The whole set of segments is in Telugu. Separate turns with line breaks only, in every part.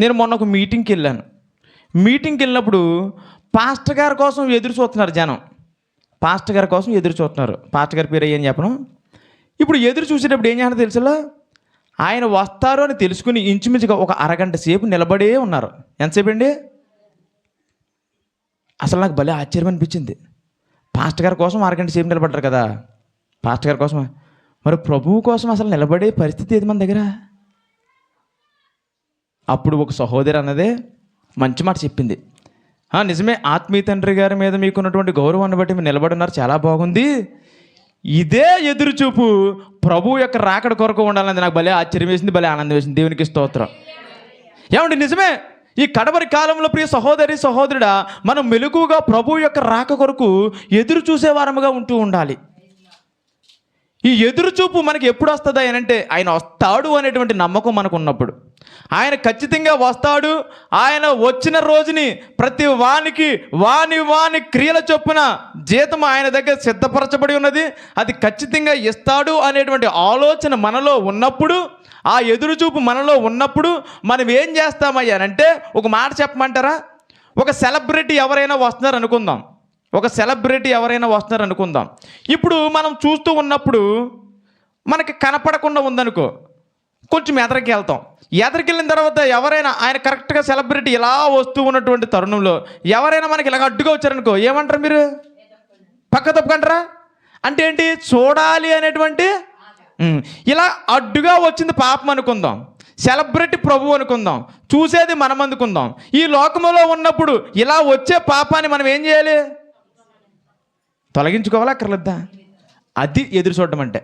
నేను మొన్న ఒక మీటింగ్కి వెళ్ళాను. మీటింగ్కి వెళ్ళినప్పుడు పాస్టర్ గారి కోసం ఎదురు చూస్తున్నారు జనం. పాస్టర్ గారి కోసం ఎదురు చూస్తున్నారు. పాస్టర్ గారి పేరు ఏం చెప్పను? ఇప్పుడు ఎదురు చూసేటప్పుడు ఏం చేయాలో తెలుసులా ఆయన వస్తారు అని తెలుసుకుని ఇంచుమించుగా ఒక అరగంట సేపు నిలబడే ఉన్నారు. ఎంతసేపు అండి? అసలు నాకు భలే ఆశ్చర్యం అనిపించింది. పాస్టర్ గారి కోసం అరగంట సేపు నిలబడ్డారు కదా. పాస్టర్ గారి కోసం. మరి ప్రభువు కోసం అసలు నిలబడే పరిస్థితి ఏది మన దగ్గర? అప్పుడు ఒక సహోదరి అన్నదే మంచి మాట చెప్పింది. "ఆ, నిజమే ఆత్మీయ తండ్రి గారి మీద మీకున్నటువంటి గౌరవాన్ని బట్టి మీరు నిలబడినారు చాలా బాగుంది. ఇదే ఎదురుచూపు ప్రభు యొక్క రాకడ కొరకు ఉండాలని నాకు భలే ఆశ్చర్యం వేసింది భలే ఆనందం వేసింది. దేవునికి స్తోత్రం. ఏమండి నిజమే ఈ కడవరి కాలంలో ప్రియ సహోదరి సహోదరుడా మనం మెలుగుగా ప్రభు యొక్క రాక కొరకు ఎదురు చూసే వారముగా ఉంటూ ఉండాలి. ఈ ఎదురు చూపు మనకి ఎప్పుడు వస్తుంది అని అంటే ఆయన వస్తాడు అనేటువంటి నమ్మకం మనకు ఉన్నప్పుడు. ఆయన ఖచ్చితంగా వస్తాడు. ఆయన వచ్చిన రోజుని ప్రతి వానికి వాని వాని క్రియల చొప్పున జీతం ఆయన దగ్గర సిద్ధపరచబడి ఉన్నది. అది ఖచ్చితంగా ఇస్తాడు అనేటువంటి ఆలోచన మనలో ఉన్నప్పుడు ఆ ఎదురు చూపు మనలో ఉన్నప్పుడు మనం ఏం చేస్తామయ్యానంటే ఒక మాట చెప్పమంటారా? ఒక సెలబ్రిటీ ఎవరైనా వస్తున్నారు అనుకుందాం. ఒక సెలబ్రిటీ ఎవరైనా వస్తున్నారు అనుకుందాం ఇప్పుడు మనం చూస్తూ ఉన్నప్పుడు మనకి కనపడకుండా ఉందనుకో కొంచెం ఎదరికి వెళ్తాం. ఎదరికెళ్ళిన తర్వాత ఎవరైనా ఆయన కరెక్ట్గా సెలబ్రిటీ ఇలా వస్తూ ఉన్నటువంటి తరుణంలో ఎవరైనా మనకి ఇలాగ అడ్డుగా వచ్చారనుకో ఏమంటారు మీరు? పక్క తప్పుకంటారా? అంటే ఏంటి? చూడాలి అనేటువంటి ఇలా అడ్డుగా వచ్చింది పాపం అనుకుందాం. సెలబ్రిటీ ప్రభు అనుకుందాం. చూసేది మనం అనుకుందాం ఈ లోకములో ఉన్నప్పుడు ఇలా వచ్చే పాపాన్ని మనం ఏం చేయాలి? తొలగించుకోవాలా అక్కర్లేదా? అది ఎదురు చూడడం అంటే.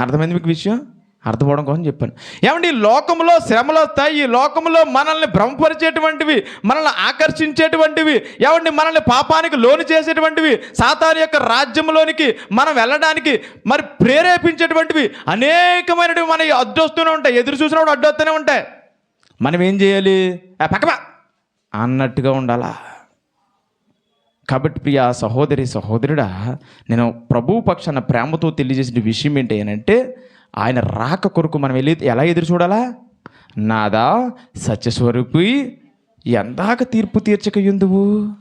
అర్థమైంది మీకు విషయం? అర్థపోవడం కోసం చెప్పాను. ఏమండి ఈ లోకంలో శ్రమలు వస్తాయి ఈ లోకంలో మనల్ని భ్రమపరిచేటువంటివి మనల్ని ఆకర్షించేటువంటివి ఏమండి మనల్ని పాపానికి లోను చేసేటువంటివి సాతాను యొక్క రాజ్యంలోనికి మనం వెళ్ళడానికి మరి ప్రేరేపించేటువంటివి అనేకమైనవి మన అడ్డొస్తూనే ఉంటాయి ఎదురు చూసినప్పుడు అడ్డొస్తూనే ఉంటాయి. మనం ఏం చేయాలి? "ఆ, పక్కపా! అన్నట్టుగా ఉండాలా? కాబట్టి ప్రియ సహోదరి సహోదరుడా నేను ప్రభు పక్షాన ప్రేమతో తెలియజేసిన విషయం ఏంటి అంటే ఆయన రాక కొరకు మనం వెళ్ళి ఎలా ఎదురు చూడాలా? నాదా సత్యస్వరూపి ఎందాక తీర్పు తీర్చక ఎందువు?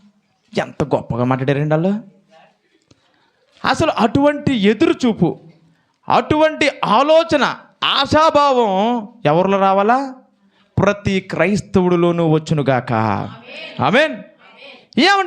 ఎంత గొప్పగా మాట్లాడారండి వాళ్ళు. అసలు అటువంటి ఎదురుచూపు అటువంటి ఆలోచన ఆశాభావం ఎవరిలో రావాలా? ప్రతి క్రైస్తవుడిలోనూ వచ్చునుగాక ఆమెన్. ఏమంటే